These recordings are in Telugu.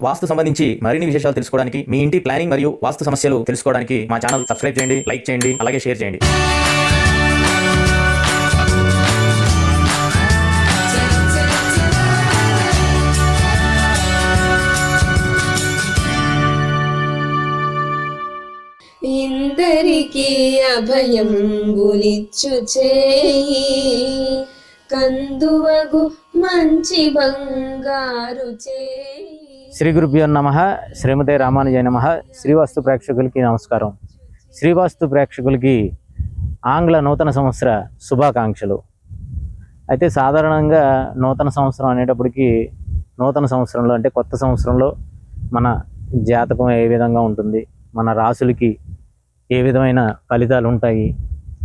వాస్తు సంబంధించి మరిన్ని విశేషాలు తెలుసుకోవడానికి మీ ఇంటి ప్లానింగ్ మరియు వాస్తు సమస్యలు తెలుసుకోవడానికి మా ఛానల్ సబ్స్క్రైబ్ చేయండి లైక్ చేయండి అలాగే షేర్ చేయండి. ఇందరికీ అభయం గులిచ్చు చేయి కందువగు మంచి బంగారు చేయి. శ్రీ గురుభ్యో నమ శ్రీమతే రామానుజయ నమ శ్రీవాస్తు ప్రేక్షకులకి నమస్కారం. శ్రీవాస్తు ప్రేక్షకులకి ఆంగ్ల నూతన సంవత్సర శుభాకాంక్షలు. అయితే సాధారణంగా నూతన సంవత్సరం అనేటప్పటికి నూతన సంవత్సరంలో అంటే కొత్త సంవత్సరంలో మన జాతకం ఏ విధంగా ఉంటుంది మన రాసులకి ఏ విధమైన ఫలితాలు ఉంటాయి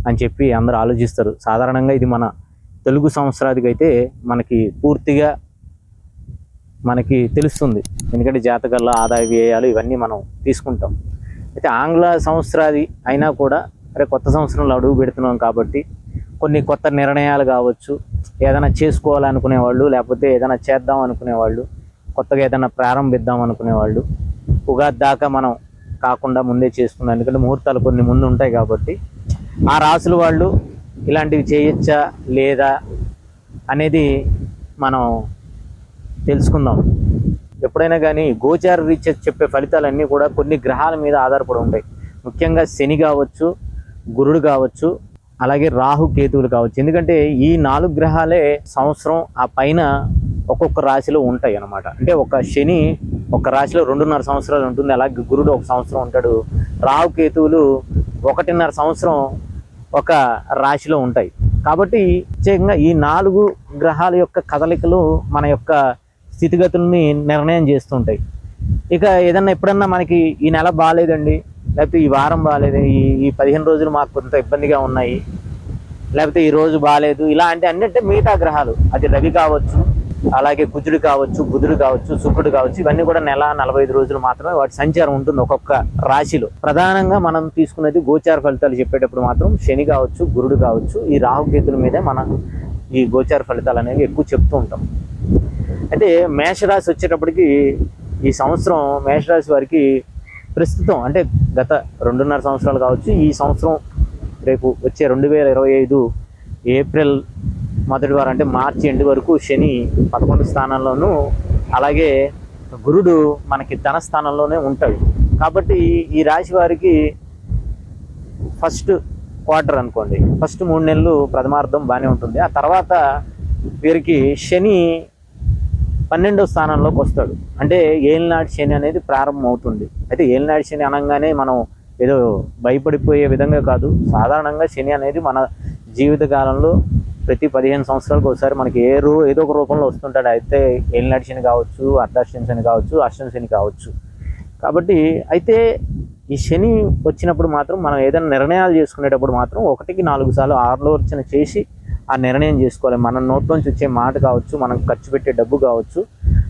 అని చెప్పి అందరూ ఆలోచిస్తారు. సాధారణంగా ఇది మన తెలుగు సంవత్సరాదికి అయితే మనకి పూర్తిగా మనకి తెలుస్తుంది. ఎందుకంటే జాతకాల్లో ఆదాయ వ్యయాలు ఇవన్నీ మనం తీసుకుంటాం. అయితే ఆంగ్ల సంవత్సరాది అయినా కూడా అరే కొత్త సంవత్సరంలో అడుగు పెడుతున్నాం కాబట్టి కొన్ని కొత్త నిర్ణయాలు కావచ్చు ఏదైనా చేసుకోవాలనుకునే వాళ్ళు లేకపోతే ఏదైనా చేద్దాం అనుకునే వాళ్ళు కొత్తగా ఏదైనా ప్రారంభిద్దాం అనుకునే వాళ్ళు ఉగాది దాకా మనం కాకుండా ముందే చేసుకున్నాం ఎందుకంటే ముహూర్తాలు కొన్ని ముందు ఉంటాయి కాబట్టి ఆ రాసుల వాళ్ళు ఇలాంటివి చేయొచ్చా లేదా అనేది మనం తెలుసుకుందాం. ఎప్పుడైనా కానీ గోచార రీత్యా చెప్పే ఫలితాలన్నీ కూడా కొన్ని గ్రహాల మీద ఆధారపడి ఉంటాయి. ముఖ్యంగా శని కావచ్చు గురుడు కావచ్చు అలాగే రాహు కేతువులు కావచ్చు. ఎందుకంటే ఈ నాలుగు గ్రహాలే సంవత్సరం ఆ పైన ఒక్కొక్క రాశిలో ఉంటాయి అన్నమాట. అంటే ఒక శని ఒక రాశిలో రెండున్నర సంవత్సరాలు ఉంటుంది అలాగే గురుడు ఒక సంవత్సరం ఉంటాడు. రాహు కేతువులు ఒకటిన్నర సంవత్సరం ఒక రాశిలో ఉంటాయి. కాబట్టి ప్రత్యేకంగా ఈ నాలుగు గ్రహాల యొక్క కదలికలు మన యొక్క స్థితిగతుల్ని నిర్ణయం చేస్తుంటాయి. ఇక ఏదన్నా ఎప్పుడన్నా మనకి ఈ నెల బాగాలేదండి లేకపోతే ఈ వారం బాగాలేదు ఈ ఈ పదిహేను రోజులు మాకు కొంత ఇబ్బందిగా ఉన్నాయి లేకపోతే ఈ రోజు బాగాలేదు ఇలా అంటే అన్ని మిగతా గ్రహాలు. అది రవి కావచ్చు అలాగే కుజుడు కావచ్చు బుధుడు కావచ్చు శుక్రుడు కావచ్చు ఇవన్నీ కూడా నెల నలభై ఐదు రోజులు మాత్రమే వాటి సంచారం ఉంటుంది ఒక్కొక్క రాశిలో. ప్రధానంగా మనం తీసుకునేది గోచార ఫలితాలు చెప్పేటప్పుడు మాత్రం శని కావచ్చు గురుడు కావచ్చు ఈ రాహుకేతుల మీదే మనం ఈ గోచార ఫలితాలు అనేవి ఎక్కువ చెప్తూ ఉంటాం. అయితే మేషరాశి వచ్చేటప్పటికి ఈ సంవత్సరం మేషరాశి వారికి ప్రస్తుతం అంటే గత రెండున్నర సంవత్సరాలు కావచ్చు ఈ సంవత్సరం రేపు వచ్చే రెండు వేల ఇరవై ఐదు ఏప్రిల్ మొదటి వారం అంటే మార్చి ఎండ్ వరకు శని పదకొండు స్థానంలోనూ అలాగే గురుడు మనకి ధన స్థానంలోనే ఉంటాడు. కాబట్టి ఈ రాశి వారికి ఫస్ట్ క్వార్టర్ అనుకోండి ఫస్ట్ మూడు నెలలు ప్రథమార్థం బాగానే ఉంటుంది. ఆ తర్వాత వీరికి శని పన్నెండో స్థానంలోకి వస్తాడు. అంటే ఏలినాటి శని అనేది ప్రారంభం అవుతుంది అయితే ఏలినాటి శని అనగానే మనం ఏదో భయపడిపోయే విధంగా కాదు. సాధారణంగా శని అనేది మన జీవిత కాలంలో ప్రతి పదిహేను సంవత్సరాలకు ఒకసారి మనకి ఏ రూ ఏదో ఒక రూపంలో వస్తుంటాడు. అయితే ఏలినాటి శని కావచ్చు అర్ధాష్టమి శని కావచ్చు అష్టమి శని కావచ్చు. కాబట్టి అయితే ఈ శని వచ్చినప్పుడు మాత్రం మనం ఏదైనా నిర్ణయాలు చేసుకునేటప్పుడు మాత్రం ఒకటికి నాలుగు సార్లు ఆలోచన చేసి ఆ నిర్ణయం చేసుకోవాలి. మన నోట్లోంచి వచ్చే మాట కావచ్చు మనం ఖర్చు పెట్టే డబ్బు కావచ్చు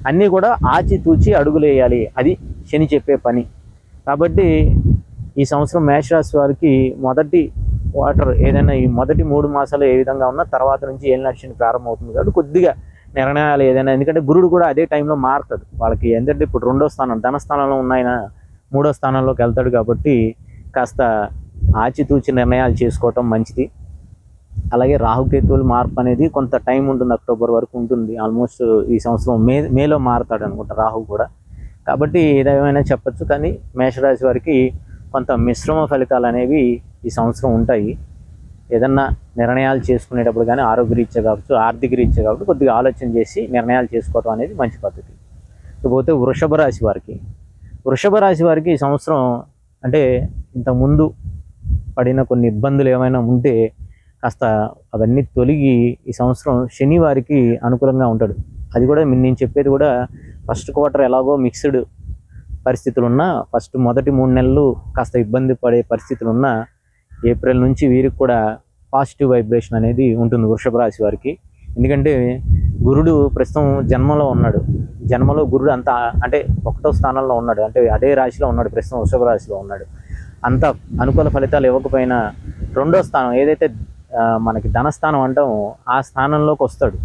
అన్నీ కూడా ఆచితూచి అడుగులు వేయాలి అది శని చెప్పే పని. కాబట్టి ఈ సంవత్సరం మేషరాశి వారికి మొదటి వాటర్ ఏదైనా ఈ మొదటి మూడు మాసాలు ఏ విధంగా ఉన్నా తర్వాత నుంచి ఏలినాటి శని ప్రారంభం అవుతుంది కాబట్టి కొద్దిగా నిర్ణయాలు ఏదైనా ఎందుకంటే గురుడు కూడా అదే టైంలో మారుతాడు. వాళ్ళకి ఏంటంటే ఇప్పుడు రెండో స్థానం ధన స్థానంలో ఉన్న మూడో స్థానంలోకి వెళ్తాడు కాబట్టి కాస్త ఆచితూచి నిర్ణయాలు చేసుకోవటం మంచిది. అలాగే రాహుకేతువులు మార్పు అనేది కొంత టైం ఉంటుంది అక్టోబర్ వరకు ఉంటుంది. ఆల్మోస్ట్ ఈ సంవత్సరం మే మేలో మారుతాడు అనుకుంటా రాహు కూడా. కాబట్టి ఏదేమైనా చెప్పచ్చు కానీ మేషరాశి వారికి కొంత మిశ్రమ ఫలితాలు అనేవి ఈ సంవత్సరం ఉంటాయి. ఏదన్నా నిర్ణయాలు చేసుకునేటప్పుడు కానీ ఆరోగ్యరీత్యా కావచ్చు ఆర్థిక రీత్యా కాబట్టి కొద్దిగా ఆలోచన చేసి నిర్ణయాలు చేసుకోవడం అనేది మంచి పద్ధతి. ఇకపోతే వృషభ రాశి వారికి. వృషభ రాశి వారికి ఈ సంవత్సరం అంటే ఇంతకుముందు పడిన కొన్ని ఇబ్బందులు ఏమైనా ఉంటే కాస్త అవన్నీ తొలగి ఈ సంవత్సరం శని వారికి అనుకూలంగా ఉంటాడు. అది కూడా నేను చెప్పేది కూడా ఫస్ట్ క్వార్టర్ ఎలాగో మిక్స్డ్ పరిస్థితులు ఉన్నా ఫస్ట్ మొదటి మూడు నెలలు కాస్త ఇబ్బంది పడే పరిస్థితులు ఉన్నా ఏప్రిల్ నుంచి వీరికి కూడా పాజిటివ్ వైబ్రేషన్ అనేది ఉంటుంది వృషభ రాశి వారికి. ఎందుకంటే గురుడు ప్రస్తుతం జన్మలో ఉన్నాడు. జన్మలో గురుడు అంత అంటే ఒకటో స్థానంలో ఉన్నాడు. అంటే అదే రాశిలో ఉన్నాడు ప్రస్తుతం వృషభ రాశిలో ఉన్నాడు. అంత అనుకూల ఫలితాలు ఇవ్వకపోయినా రెండో స్థానం ఏదైతే మనకి ధనస్థానం అంటాం ఆ స్థానంలోకి వస్తాడు.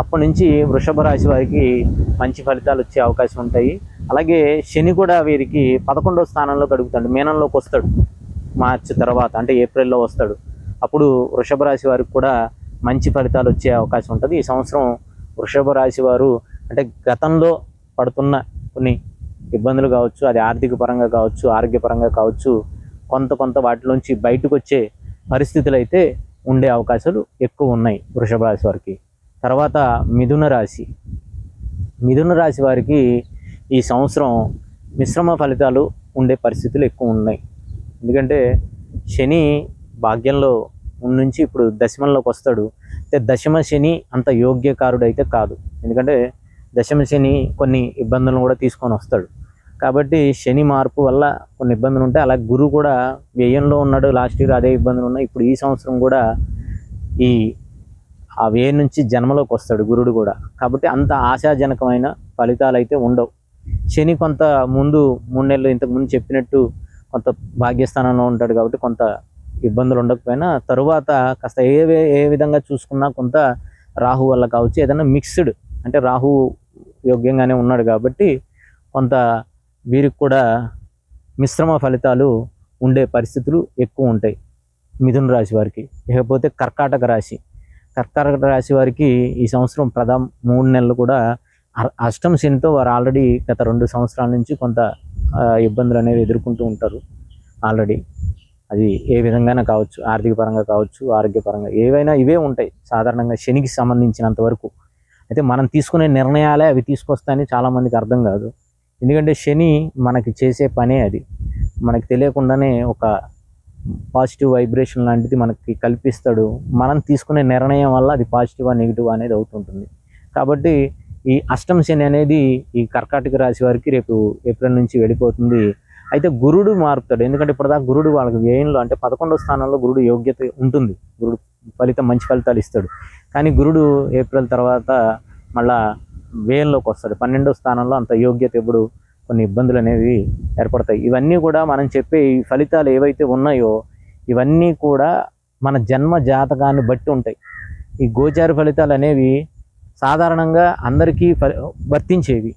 అప్పటి నుంచి వృషభ రాశి వారికి మంచి ఫలితాలు వచ్చే అవకాశం ఉంటాయి. అలాగే శని కూడా వీరికి పదకొండవ స్థానంలో గడుపుతాడు మీనంలోకి వస్తాడు. మార్చి తర్వాత అంటే ఏప్రిల్లో వస్తాడు. అప్పుడు వృషభ రాశి వారికి కూడా మంచి ఫలితాలు వచ్చే అవకాశం ఉంటుంది. ఈ సంవత్సరం వృషభ రాశి వారు అంటే గతంలో పడుతున్న కొన్ని ఇబ్బందులు కావచ్చు అది ఆర్థిక పరంగా కావచ్చు ఆరోగ్యపరంగా కావచ్చు కొంత కొంత వాటిలోంచి బయటకు వచ్చే పరిస్థితులు అయితే ఉండే అవకాశాలు ఎక్కువ ఉన్నాయి వృషభ రాశి వారికి. తర్వాత మిథున రాశి. మిథున రాశి వారికి ఈ సంవత్సరం మిశ్రమ ఫలితాలు ఉండే పరిస్థితులు ఎక్కువ ఉన్నాయి. ఎందుకంటే శని భాగ్యంలో నుంచి ఇప్పుడు దశమంలోకి వస్తాడు. అయితే దశమ శని అంత యోగ్యకారుడు అయితే కాదు. ఎందుకంటే దశమ శని కొన్ని ఇబ్బందులను కూడా తీసుకొని వస్తాడు. కాబట్టి శని మార్పు వల్ల కొన్ని ఇబ్బందులు ఉంటాయి. అలాగే గురువు కూడా వ్యయంలో ఉన్నాడు. లాస్ట్ ఇయర్ అదే ఇబ్బందులు ఉన్నాయి. ఇప్పుడు ఈ సంవత్సరం కూడా ఈ ఆ వ్యయం నుంచి జన్మలోకి వస్తాడు గురుడు కూడా. కాబట్టి అంత ఆశాజనకమైన ఫలితాలు అయితే ఉండవు. శని కొంత ముందు మూడు నెలలు ఇంతకు ముందు చెప్పినట్టు కొంత భాగ్యస్థానంలో ఉంటాడు కాబట్టి కొంత ఇబ్బందులు ఉండకపోయినా తరువాత కాస్త ఏ వే- ఏ విధంగా చూసుకున్నా కొంత రాహు వల్ల కావచ్చు. ఏదైనా మిక్స్డ్ అంటే రాహు యోగ్యంగానే ఉన్నాడు కాబట్టి కొంత వీరికి కూడా మిశ్రమ ఫలితాలు ఉండే పరిస్థితులు ఎక్కువ ఉంటాయి మిథున రాశి వారికి. ఇకపోతే కర్కాటక రాశి. కర్కాటక రాశి వారికి ఈ సంవత్సరం ప్రథమ మూడు నెలలు కూడా అష్టం శనితో వారు ఆల్రెడీ గత రెండు సంవత్సరాల నుంచి కొంత ఇబ్బందులు అనేవి ఎదుర్కొంటూ ఉంటారు ఆల్రెడీ. అది ఏ విధంగానే కావచ్చు ఆర్థిక పరంగా కావచ్చు ఆరోగ్యపరంగా ఏవైనా ఇవే ఉంటాయి సాధారణంగా శనికి సంబంధించినంత వరకు. అయితే మనం తీసుకునే నిర్ణయాలే అవి తీసుకొస్తాయని చాలామందికి అర్థం కాదు. ఎందుకంటే శని మనకి చేసే పనే అది. మనకి తెలియకుండానే ఒక పాజిటివ్ వైబ్రేషన్ లాంటిది మనకి కల్పిస్తాడు. మనం తీసుకునే నిర్ణయం వల్ల అది పాజిటివ్ నెగిటివ్ అనేది అవుతుంటుంది. కాబట్టి ఈ అష్టం శని అనేది ఈ కర్కాటక రాశి వారికి రేపు ఏప్రిల్ నుంచి వెళ్ళిపోతుంది. అయితే గురుడు మారుతాడు. ఎందుకంటే ఇప్పటిదాకా గురుడు వాళ్ళకి వ్యయంలో అంటే పదకొండో స్థానంలో గురుడు యోగ్యత ఉంటుంది. గురుడు ఫలితం మంచి ఫలితాలు ఇస్తాడు. కానీ గురుడు ఏప్రిల్ తర్వాత మళ్ళా వ్యయంలోకి వస్తాడు పన్నెండో స్థానంలో అంత యోగ్యత ఇప్పుడు కొన్ని ఇబ్బందులు అనేవి ఏర్పడతాయి. ఇవన్నీ కూడా మనం చెప్పే ఈ ఫలితాలు ఏవైతే ఉన్నాయో ఇవన్నీ కూడా మన జన్మ జాతకాన్ని బట్టి ఉంటాయి. ఈ గోచార ఫలితాలు అనేవి సాధారణంగా అందరికీ ఫ వర్తించేవి.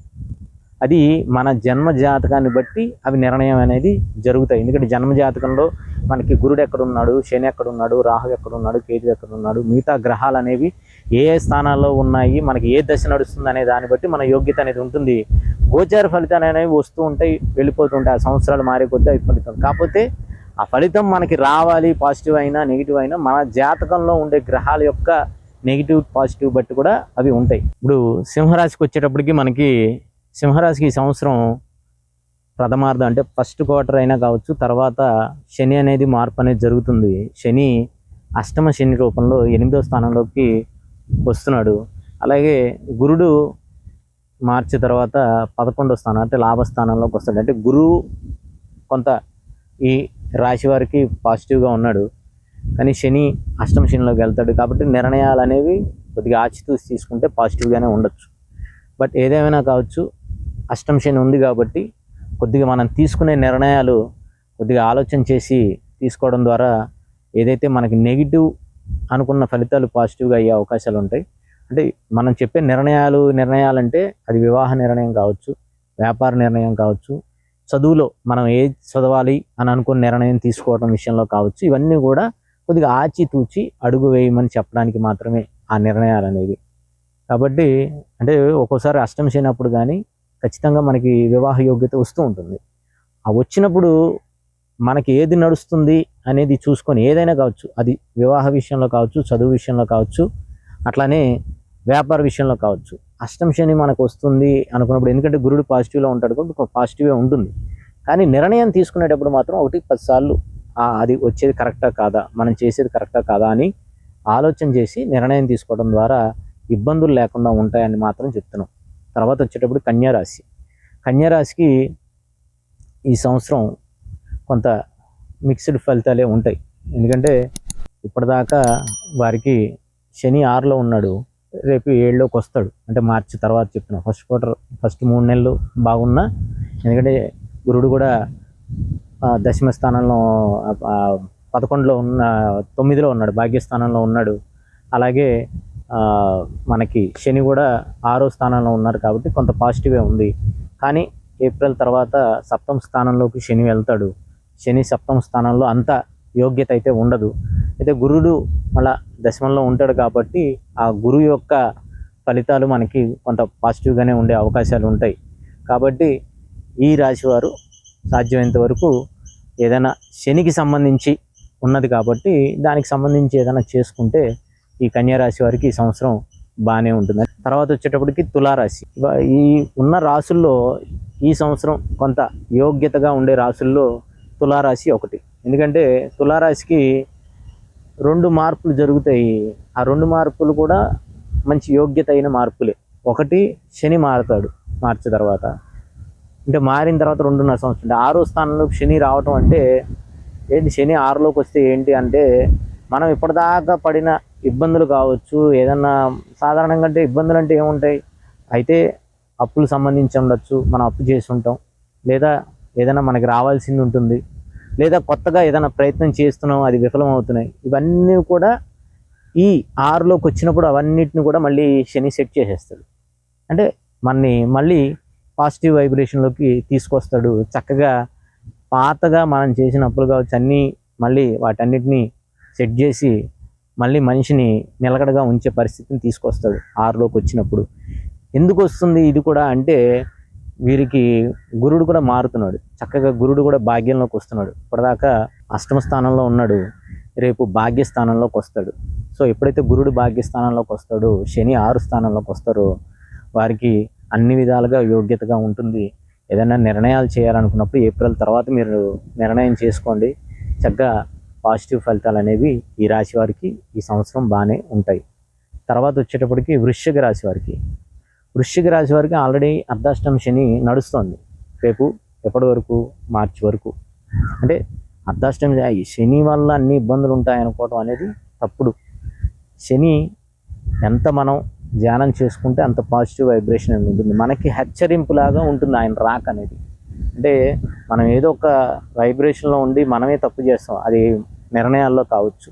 అది మన జన్మ జాతకాన్ని బట్టి అవి నిర్ణయం అనేది జరుగుతాయి. ఎందుకంటే జన్మ జాతకంలో మనకి గురుడు ఎక్కడున్నాడు శని ఎక్కడున్నాడు రాహు ఎక్కడున్నాడు కేతు ఎక్కడున్నాడు మిగతా గ్రహాలు అనేవి ఏ ఏ స్థానాల్లో ఉన్నాయి మనకి ఏ దశ నడుస్తుంది అనే దాన్ని బట్టి మన యోగ్యత అనేది ఉంటుంది. గోచార ఫలితాలు అనేవి వస్తూ ఉంటాయి వెళ్ళిపోతుంటాయి ఆ సంవత్సరాలు మారే కొద్దీ అవి ఫలితం. కాకపోతే ఆ ఫలితం మనకి రావాలి పాజిటివ్ అయినా నెగిటివ్ అయినా మన జాతకంలో ఉండే గ్రహాల యొక్క నెగిటివ్ పాజిటివ్ బట్టి కూడా అవి ఉంటాయి. ఇప్పుడు సింహరాశికి వచ్చేటప్పటికి మనకి సింహరాశికి ఈ సంవత్సరం ప్రథమార్థం అంటే ఫస్ట్ క్వార్టర్ అయినా కావచ్చు తర్వాత శని అనేది మార్పు అనేది జరుగుతుంది. శని అష్టమ శని రూపంలో ఎనిమిదో స్థానంలోకి వస్తున్నాడు. అలాగే గురుడు మార్చి తర్వాత పదకొండో స్థానం అంటే లాభస్థానంలోకి వస్తాడు. అంటే గురువు కొంత ఈ రాశి వారికి పాజిటివ్గా ఉన్నాడు. కానీ శని అష్టమ శనిలోకి వెళ్తాడు కాబట్టి నిర్ణయాలు అనేవి కొద్దిగా ఆచితూసి తీసుకుంటే పాజిటివ్గానే ఉండొచ్చు. బట్ ఏదేమైనా కావచ్చు అష్టమ శని ఉంది కాబట్టి కొద్దిగా మనం తీసుకునే నిర్ణయాలు కొద్దిగా ఆలోచన చేసి తీసుకోవడం ద్వారా ఏదైతే మనకి నెగిటివ్ అనుకున్న ఫలితాలు పాజిటివ్గా అయ్యే అవకాశాలు ఉంటాయి. అంటే మనం చెప్పే నిర్ణయాలు నిర్ణయాలంటే అది వివాహ నిర్ణయం కావచ్చు వ్యాపార నిర్ణయం కావచ్చు చదువులో మనం ఏ చదవాలి అని అనుకున్న నిర్ణయం తీసుకోవడం విషయంలో కావచ్చు. ఇవన్నీ కూడా కొద్దిగా ఆచితూచి అడుగు వేయమని చెప్పడానికి మాత్రమే ఆ నిర్ణయాలు అనేవి. కాబట్టి అంటే ఒక్కోసారి అష్టం చేయనప్పుడు కానీ ఖచ్చితంగా మనకి వివాహ యోగ్యత వస్తూ ఉంటుంది. ఆ వచ్చినప్పుడు మనకి ఏది నడుస్తుంది అనేది చూసుకొని ఏదైనా కావచ్చు అది వివాహ విషయంలో కావచ్చు చదువు విషయంలో కావచ్చు అట్లానే వ్యాపార విషయంలో కావచ్చు. అష్టం శని మనకు వస్తుంది అనుకున్నప్పుడు ఎందుకంటే గురుడు పాజిటివ్లో ఉంటాడు కాబట్టి పాజిటివే ఉంటుంది. కానీ నిర్ణయం తీసుకునేటప్పుడు మాత్రం ఒకటి పదిసార్లు అది వచ్చేది కరెక్టా కాదా? మనం చేసేది కరెక్టా కాదా? అని ఆలోచన చేసి నిర్ణయం తీసుకోవడం ద్వారా ఇబ్బందులు లేకుండా ఉంటాయని మాత్రం చెప్తున్నాం. తర్వాత వచ్చేటప్పుడు కన్యారాశి. కన్యారాశికి ఈ సంవత్సరం కొంత మిక్స్డ్ ఫలితాలే ఉంటాయి. ఎందుకంటే ఇప్పటిదాకా వారికి శని ఆరులో ఉన్నాడు. రేపు ఏడులోకి వస్తాడు. అంటే మార్చి తర్వాత చెప్తున్నా. ఫస్ట్ క్వార్టర్ ఫస్ట్ మూడు నెలలు బాగున్నా. ఎందుకంటే గురుడు కూడా దశమ స్థానంలో పదకొండులో ఉన్న తొమ్మిదిలో ఉన్నాడు. భాగ్యస్థానంలో ఉన్నాడు. అలాగే మనకి శని కూడా ఆరో స్థానంలో ఉన్నారు కాబట్టి కొంత పాజిటివే ఉంది. కానీ ఏప్రిల్ తర్వాత సప్తమ స్థానంలోకి శని వెళ్తాడు. శని సప్తమ స్థానంలో అంత యోగ్యత అయితే ఉండదు. అయితే గురుడు మళ్ళా దశమంలో ఉంటాడు కాబట్టి ఆ గురువు యొక్క ఫలితాలు మనకి కొంత పాజిటివ్గానే ఉండే అవకాశాలు ఉంటాయి. కాబట్టి ఈ రాశి వారు సాధ్యమైనంత వరకు ఏదైనా శనికి సంబంధించి ఉన్నది కాబట్టి దానికి సంబంధించి ఏదైనా చేసుకుంటే ఈ కన్యా రాశి వారికి ఈ సంవత్సరం బాగానే ఉంటుంది. తర్వాత వచ్చేటప్పటికి తులారాశి. ఈ ఉన్న రాసుల్లో ఈ సంవత్సరం కొంత యోగ్యతగా ఉండే రాసుల్లో తులారాశి ఒకటి. ఎందుకంటే తులారాశికి రెండు మార్పులు జరుగుతాయి. ఆ రెండు మార్పులు కూడా మంచి యోగ్యత అయిన మార్పులే. ఒకటి శని మారుతాడు మార్చి తర్వాత. అంటే మారిన తర్వాత రెండున్నర సంవత్సరం. అంటే ఆరో స్థానంలో శని రావటం అంటే ఏంటి? శని ఆరులోకి వస్తే ఏంటి అంటే మనం ఇప్పటిదాకా పడిన ఇబ్బందులు కావచ్చు. ఏదన్నా సాధారణంగా అంటే ఇబ్బందులు అంటే ఏముంటాయి? అయితే అప్పులు సంబంధించి ఉండొచ్చు. మనం అప్పు చేసి ఉంటాం. లేదా ఏదైనా మనకి రావాల్సింది ఉంటుంది. లేదా కొత్తగా ఏదైనా ప్రయత్నం చేస్తున్నాం అది విఫలం అవుతున్నాయి ఇవన్నీ కూడా ఈ ఆరులోకి వచ్చినప్పుడు అవన్నిటిని కూడా మళ్ళీ శని సెట్ చేసేస్తాడు. అంటే మనని మళ్ళీ పాజిటివ్ వైబ్రేషన్లోకి తీసుకొస్తాడు. చక్కగా పాతగా మనం చేసిన అప్పులు కావచ్చు అన్నీ మళ్ళీ వాటన్నిటిని సెట్ చేసి మళ్ళీ మనిషిని నిలకడగా ఉంచే పరిస్థితిని తీసుకొస్తాడు ఆరులోకి వచ్చినప్పుడు. ఎందుకు వస్తుంది ఇది కూడా అంటే వీరికి గురుడు కూడా మారుతున్నాడు. చక్కగా గురుడు కూడా భాగ్యంలోకి వస్తున్నాడు. ఇప్పటిదాకా అష్టమ స్థానంలో ఉన్నాడు. రేపు భాగ్యస్థానంలోకి వస్తాడు. సో ఎప్పుడైతే గురుడు భాగ్యస్థానంలోకి వస్తాడో శని ఆరు స్థానంలోకి వస్తారో వారికి అన్ని విధాలుగా యోగ్యతగా ఉంటుంది. ఏదైనా నిర్ణయాలు చేయాలనుకున్నప్పుడు ఏప్రిల్ తర్వాత మీరు నిర్ణయం చేసుకోండి. చక్కగా పాజిటివ్ ఫలితాలు అనేవి ఈ రాశి వారికి ఈ సంవత్సరం బాగానే ఉంటాయి. తర్వాత వచ్చేటప్పటికి వృశ్చిక రాశి వారికి. వృశ్చిక రాశి వారికి ఆల్రెడీ అర్ధాష్టం శని నడుస్తోంది. రేపు ఎప్పటి వరకు? మార్చి వరకు. అంటే అర్ధాష్టమి శని వల్ల అన్ని ఇబ్బందులు ఉంటాయనుకోవడం అనేది తప్పుడు. శని ఎంత మనం ధ్యానం చేసుకుంటే అంత పాజిటివ్ వైబ్రేషన్ అనేది ఉంటుంది. మనకి హెచ్చరింపులాగా ఉంటుంది ఆయన రాక్ అనేది. అంటే మనం ఏదో ఒక వైబ్రేషన్లో ఉండి మనమే తప్పు చేస్తాం. అది నిర్ణయాల్లో కావచ్చు.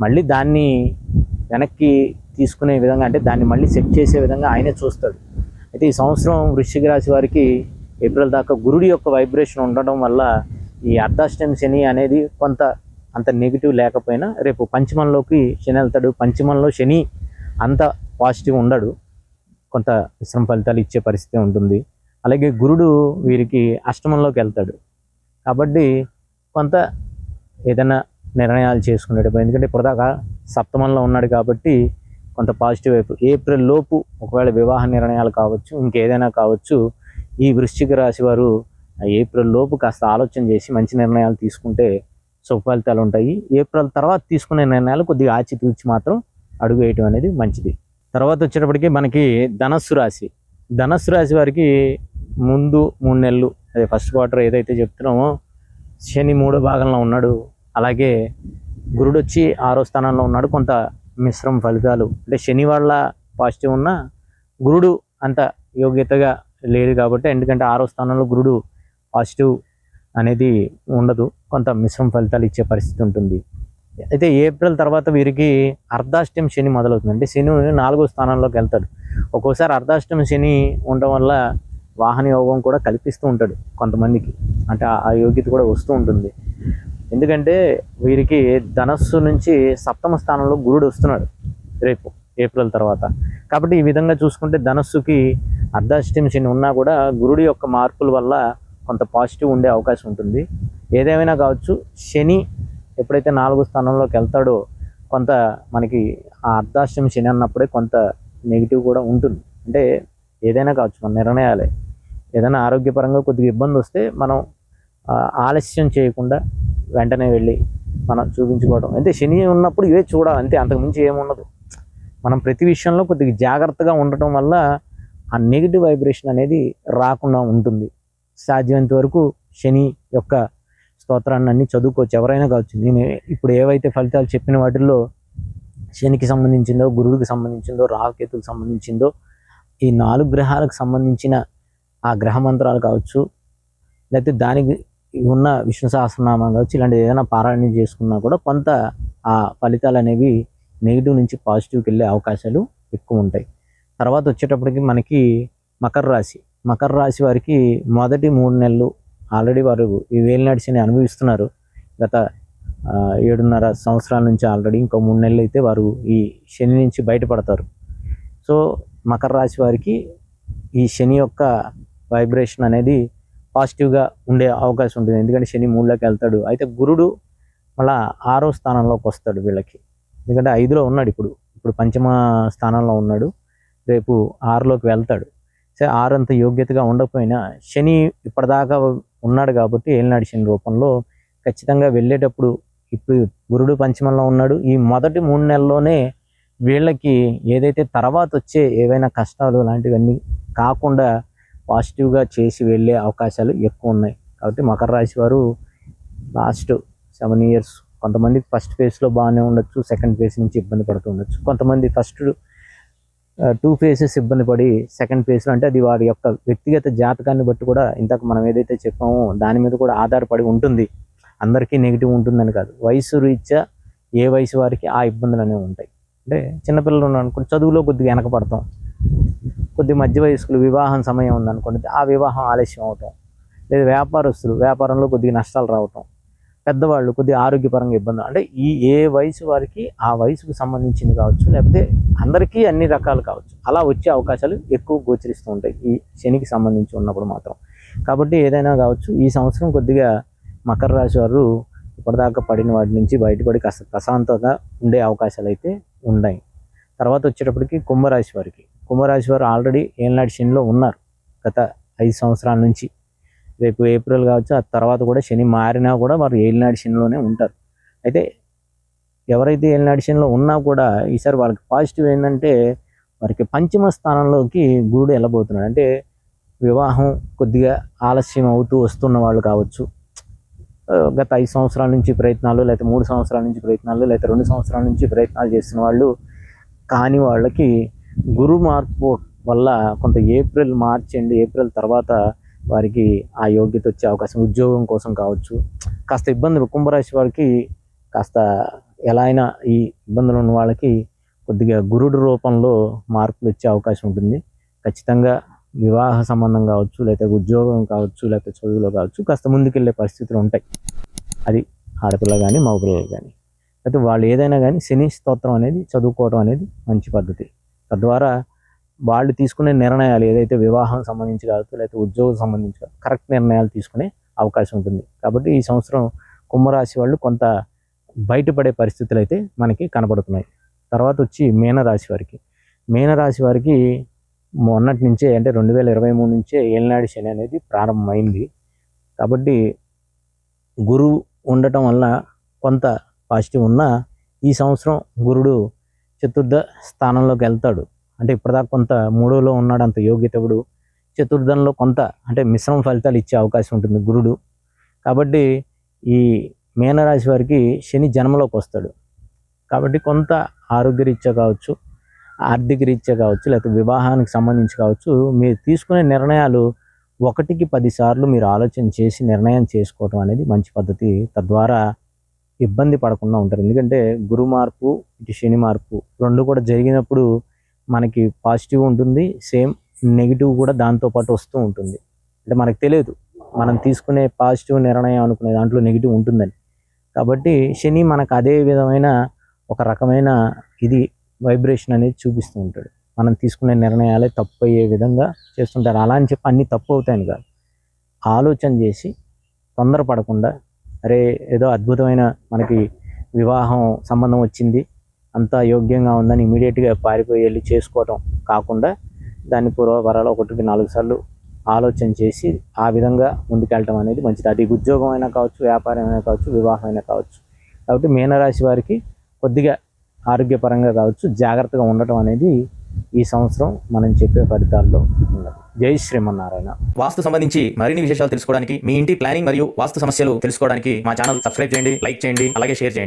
మళ్ళీ దాన్ని వెనక్కి తీసుకునే విధంగా అంటే దాన్ని మళ్ళీ సెట్ చేసే విధంగా ఆయనే చూస్తాడు. అయితే ఈ సంవత్సరం వృశ్చిక రాశి వారికి ఏప్రిల్ దాకా గురుడి యొక్క వైబ్రేషన్ ఉండడం వల్ల ఈ అర్ధాష్టమి శని అనేది కొంత అంత నెగిటివ్ లేకపోయినా రేపు పంచమంలోకి శని వెళ్తాడు. పంచమంలో శని అంత పాజిటివ్ ఉండడు. కొంత మిశ్రమ ఫలితాలు ఇచ్చే పరిస్థితి ఉంటుంది. అలాగే గురుడు వీరికి అష్టమంలోకి వెళ్తాడు. కాబట్టి కొంత ఏదైనా నిర్ణయాలు చేసుకునేటప్పుడు ఎందుకంటే ఇప్పటిదాకా సప్తమంలో ఉన్నాడు కాబట్టి కొంత పాజిటివ్ వైపు ఏప్రిల్ లోపు ఒకవేళ వివాహ నిర్ణయాలు కావచ్చు ఇంకేదైనా కావచ్చు ఈ వృశ్చిక రాశి వారు ఏప్రిల్ లోపు కాస్త ఆలోచన చేసి మంచి నిర్ణయాలు తీసుకుంటే సుఫలితాలు ఉంటాయి. ఏప్రిల్ తర్వాత తీసుకునే నిర్ణయాలు కొద్దిగా ఆచితూచి మాత్రం అడుగు వేయటం అనేది మంచిది. తర్వాత వచ్చేటప్పటికి మనకి ధనస్సు రాశి. ధనస్సు రాశి వారికి ముందు మూడు నెలలు అదే ఫస్ట్ క్వార్టర్ ఏదైతే చెప్తున్నామో శని మూడో భాగంలో ఉన్నాడు. అలాగే గురుడు వచ్చి ఆరో స్థానంలో ఉన్నాడు. కొంత మిశ్రమ ఫలితాలు. అంటే శని వాళ్ళ పాజిటివ్ ఉన్న గురుడు అంత యోగ్యతగా లేడు కాబట్టి ఎందుకంటే ఆరో స్థానంలో గురుడు పాజిటివ్ అనేది ఉండదు. కొంత మిశ్రమ ఫలితాలు ఇచ్చే పరిస్థితి ఉంటుంది. అయితే ఏప్రిల్ తర్వాత వీరికి అర్ధాష్టమి శని మొదలవుతుంది అంటే శని నాలుగో స్థానంలోకి వెళ్తాడు. ఒక్కోసారి అర్ధాష్టమి శని ఉండడం వల్ల వాహన యోగం కూడా కల్పిస్తూ ఉంటాడు కొంతమందికి. అంటే ఆ- యోగ్యత కూడా వస్తూ ఉంటుంది. ఎందుకంటే వీరికి ధనస్సు నుంచి సప్తమ స్థానంలో గురుడు వస్తున్నాడు రేపు ఏప్రిల్ తర్వాత. కాబట్టి ఈ విధంగా చూసుకుంటే ధనస్సుకి అర్ధాష్టమి శని ఉన్నా కూడా గురుడి యొక్క మార్పుల వల్ల కొంత పాజిటివ్ ఉండే అవకాశం ఉంటుంది. ఏదేమైనా కావచ్చు శని ఎప్పుడైతే నాలుగో స్థానంలోకి వెళ్తాడో కొంత మనకి ఆ అర్ధాశ్రమ శని అన్నప్పుడే కొంత నెగిటివ్ కూడా ఉంటుంది. అంటే ఏదైనా కావచ్చు మన నిర్ణయాలే. ఏదైనా ఆరోగ్యపరంగా కొద్దిగా ఇబ్బంది వస్తే మనం ఆలస్యం చేయకుండా వెంటనే వెళ్ళి మనం చూపించుకోవడం. అంటే శని ఉన్నప్పుడు ఇవే చూడాలి. అంతే అంతకుమించి ఏముండదు మనం ప్రతి విషయంలో కొద్దిగా జాగ్రత్తగా ఉండటం వల్ల ఆ నెగిటివ్ వైబ్రేషన్ అనేది రాకుండా ఉంటుంది. సాధ్యమైనంత వరకు శని యొక్క స్తోత్రాన్ని అన్నీ చదువుకోవచ్చు. ఎవరైనా కావచ్చు. నేను ఇప్పుడు ఏవైతే ఫలితాలు చెప్పిన వాటిల్లో శనికి సంబంధించిందో గురువుకి సంబంధించిందో రాహుకేతుకు సంబంధించిందో ఈ నాలుగు గ్రహాలకు సంబంధించిన ఆ గ్రహ మంత్రాలు కావచ్చు లేకపోతే దానికి ఉన్న విష్ణు సహస్రనామం కావచ్చు ఇలాంటి ఏదైనా పారాయణం చేసుకున్నా కూడా కొంత ఆ ఫలితాలు అనేవి నెగిటివ్ నుంచి పాజిటివ్కి వెళ్ళే అవకాశాలు ఎక్కువ ఉంటాయి. తర్వాత వచ్చేటప్పటికి మనకి మకర రాశి. మకర రాశి వారికి మొదటి మూడు నెలలు ఆల్రెడీ వారు ఈ వేలు నడిచిని అనుభవిస్తున్నారు. గత ఏడున్నర సంవత్సరాల నుంచి ఆల్రెడీ ఇంకో మూడు నెలలు అయితే వారు ఈ శని నుంచి బయటపడతారు. సో మకర రాశి వారికి ఈ శని యొక్క వైబ్రేషన్ అనేది పాజిటివ్గా ఉండే అవకాశం ఉంటుంది. ఎందుకంటే శని మూడులోకి వెళ్తాడు. అయితే గురుడు మళ్ళా ఆరో స్థానంలోకి వస్తాడు వీళ్ళకి. ఎందుకంటే ఐదులో ఉన్నాడు ఇప్పుడు. ఇప్పుడు పంచమ స్థానంలో ఉన్నాడు. రేపు ఆరులోకి వెళ్తాడు. సరే ఆరంత యోగ్యతగా ఉండకపోయినా శని ఇప్పటిదాకా ఉన్నాడు కాబట్టి ఏలినాడు శని రూపంలో ఖచ్చితంగా వెళ్ళేటప్పుడు ఇప్పుడు గురుడు పంచమంలో ఉన్నాడు. ఈ మొదటి మూడు నెలల్లోనే వీళ్ళకి ఏదైతే తర్వాత వచ్చే ఏవైనా కష్టాలు లాంటివన్నీ కాకుండా పాజిటివ్గా చేసి వెళ్ళే అవకాశాలు ఎక్కువ ఉన్నాయి. కాబట్టి మకర రాశి వారు లాస్ట్ సెవెన్ ఇయర్స్ కొంతమంది ఫస్ట్ ఫేజ్లో బాగానే ఉండొచ్చు సెకండ్ ఫేజ్ నుంచి ఇబ్బంది పడుతూ ఉండొచ్చు. కొంతమంది ఫస్ట్ టూ ఫేసెస్ ఇబ్బంది పడి సెకండ్ ఫేజ్లో అంటే అది వారి యొక్క వ్యక్తిగత జాతకాన్ని బట్టి కూడా ఇంతకు మనం ఏదైతే చెప్పామో దాని మీద కూడా ఆధారపడి ఉంటుంది. అందరికీ నెగిటివ్ ఉంటుందని కాదు. వయసు రీత్యా ఏ వయసు వారికి ఆ ఇబ్బందులు అనేవి ఉంటాయి. అంటే చిన్నపిల్లలు ఉన్నారనుకోండి చదువులో కొద్దిగా వెనకపడతాం కొద్ది మధ్య వయస్కులు వివాహం సమయం ఉందనుకోండి ఆ వివాహం ఆలస్యం అవటం లేదా వ్యాపారస్తులు వ్యాపారంలో కొద్దిగా నష్టాలు రావటం. పెద్దవాళ్ళు కొద్దిగా ఆరోగ్యపరంగా ఇబ్బంది అంటే ఈ ఏ వయసు వారికి ఆ వయసుకు సంబంధించింది కావచ్చు లేకపోతే అందరికీ అన్ని రకాలు కావచ్చు. అలా వచ్చే అవకాశాలు ఎక్కువ గోచరిస్తూ ఉంటాయి ఈ శనికి సంబంధించి ఉన్నప్పుడు మాత్రం. కాబట్టి ఏదైనా కావచ్చు ఈ సంవత్సరం కొద్దిగా మకర రాశి వారు ఇప్పటిదాకా పడిన వాటి నుంచి బయటపడి కాస్త ప్రశాంతంగా ఉండే అవకాశాలు అయితే ఉన్నాయి. తర్వాత వచ్చేటప్పటికి కుంభరాశి వారికి. కుంభరాశి వారు ఆల్రెడీ ఏళ్ళనాటి శనిలో ఉన్నారు. గత ఐదు సంవత్సరాల నుంచి. రేపు ఏప్రిల్ కావచ్చు ఆ తర్వాత కూడా శని మారినా కూడా వారు ఏలినాడు శనిలోనే ఉంటారు. అయితే ఎవరైతే ఏలినాడు శనిలో ఉన్నా కూడా ఈసారి వాళ్ళకి పాజిటివ్ ఏంటంటే వారికి పంచమ స్థానంలోకి గురుడు వెళ్ళబోతున్నాడు. అంటే వివాహం కొద్దిగా ఆలస్యం అవుతూ వస్తున్న వాళ్ళు కావచ్చు. గత ఐదు సంవత్సరాల నుంచి ప్రయత్నాలు లేకపోతే మూడు సంవత్సరాల నుంచి ప్రయత్నాలు లేకపోతే రెండు సంవత్సరాల నుంచి ప్రయత్నాలు చేస్తున్న వాళ్ళు కాని వాళ్ళకి గురు మార్పు వల్ల కొంత ఏప్రిల్ మార్చ్ అండ్ ఏప్రిల్ తర్వాత వారికి ఆ యోగ్యత వచ్చే అవకాశం ఉద్యోగం కోసం కావచ్చు. కాస్త ఇబ్బందులు కుంభరాశి వారికి కాస్త ఎలా అయినా ఈ ఇబ్బందులు ఉన్న వాళ్ళకి కొద్దిగా గురుడు రూపంలో మార్పులు వచ్చే అవకాశం ఉంటుంది. ఖచ్చితంగా వివాహ సంబంధం కావచ్చు లేకపోతే ఉద్యోగం కావచ్చు లేకపోతే చదువులో కావచ్చు కాస్త ముందుకెళ్ళే పరిస్థితులు ఉంటాయి. అది ఆడపిల్ల కానీ మగపిల్లలు కానీ అయితే వాళ్ళు ఏదైనా కానీ శని స్తోత్రం అనేది చదువుకోవడం అనేది మంచి పద్ధతి. తద్వారా వాళ్ళు తీసుకునే నిర్ణయాలు ఏదైతే వివాహం సంబంధించి కావచ్చు లేకపోతే ఉద్యోగం సంబంధించి కరెక్ట్ నిర్ణయాలు తీసుకునే అవకాశం ఉంటుంది. కాబట్టి ఈ సంవత్సరం కుంభరాశి వాళ్ళు కొంత బయటపడే పరిస్థితులు అయితే మనకి కనపడుతున్నాయి తర్వాత వచ్చి మీనరాశి వారికి. మీనరాశి వారికి మొన్నటి నుంచే అంటే రెండు వేల ఇరవై మూడు నుంచే ఏలినాడు శని అనేది ప్రారంభమైంది. కాబట్టి గురువు ఉండటం వల్ల కొంత పాజిటివ్ ఉన్నా ఈ సంవత్సరం గురుడు చతుర్థ స్థానంలోకి వెళ్తాడు. అంటే ఇప్పటిదాకా కొంత మూడోలో ఉన్నాడు అంత యోగ్యతవుడు చతుర్థంలో కొంత అంటే మిశ్రమ ఫలితాలు ఇచ్చే అవకాశం ఉంటుంది గురుడు. కాబట్టి ఈ మీనరాశి వారికి శని జన్మలోకి వస్తాడు. కాబట్టి కొంత ఆరోగ్యరీత్యా కావచ్చు ఆర్థిక రీత్యా కావచ్చు లేకపోతే వివాహానికి సంబంధించి కావచ్చు మీరు తీసుకునే నిర్ణయాలు ఒకటికి పదిసార్లు మీరు ఆలోచన చేసి నిర్ణయం చేసుకోవటం అనేది మంచి పద్ధతి. తద్వారా ఇబ్బంది పడకుండా ఉంటారు. ఎందుకంటే గురు మార్పు ఇటు శని మార్పు రెండు కూడా జరిగినప్పుడు మనకి పాజిటివ్ ఉంటుంది సేమ్ నెగిటివ్ కూడా దాంతోపాటు వస్తూ ఉంటుంది. అంటే మనకు తెలియదు మనం తీసుకునే పాజిటివ్ నిర్ణయం అనుకునే దాంట్లో నెగిటివ్ ఉంటుందని. కాబట్టి శని మనకు అదే విధమైన ఒక రకమైన ఇది వైబ్రేషన్ అనేది చూపిస్తూ ఉంటాడు. మనం తీసుకునే నిర్ణయాలే తప్పు అయ్యే విధంగా చేస్తుంటారు. అలా అని చెప్పి అన్ని తప్పు అవుతాయని కాదు. ఆలోచన చేసి తొందరపడకుండా అరే ఏదో అద్భుతమైన మనకి వివాహం సంబంధం వచ్చింది అంతా యోగ్యంగా ఉందని ఇమీడియట్గా పారిపోయి వెళ్ళి చేసుకోవటం కాకుండా దాని పూర్వపరాలు ఒకటికి నాలుగు సార్లు ఆలోచన చేసి ఆ విధంగా ముందుకెళ్ళటం అనేది మంచిది. అది ఉద్యోగం అయినా కావచ్చు వ్యాపారం అయినా కావచ్చు వివాహం అయినా కావచ్చు. కాబట్టి మీనరాశి వారికి కొద్దిగా ఆరోగ్యపరంగా కావచ్చు జాగ్రత్తగా ఉండటం అనేది ఈ సంవత్సరం మనం చెప్పే ఫలితాల్లో ఉన్నది. జై శ్రీమన్నారాయణ. వాస్తు సంబంధించి మరిన్ని విశేషాలు తెలుసుకోవడానికి మీ ఇంటి ప్లానింగ్ మరియు వాస్తు సమస్యలు తెలుసుకోవడానికి మా ఛానల్ సబ్స్క్రైబ్ చేయండి లైక్ చేయండి అలాగే షేర్ చేయండి.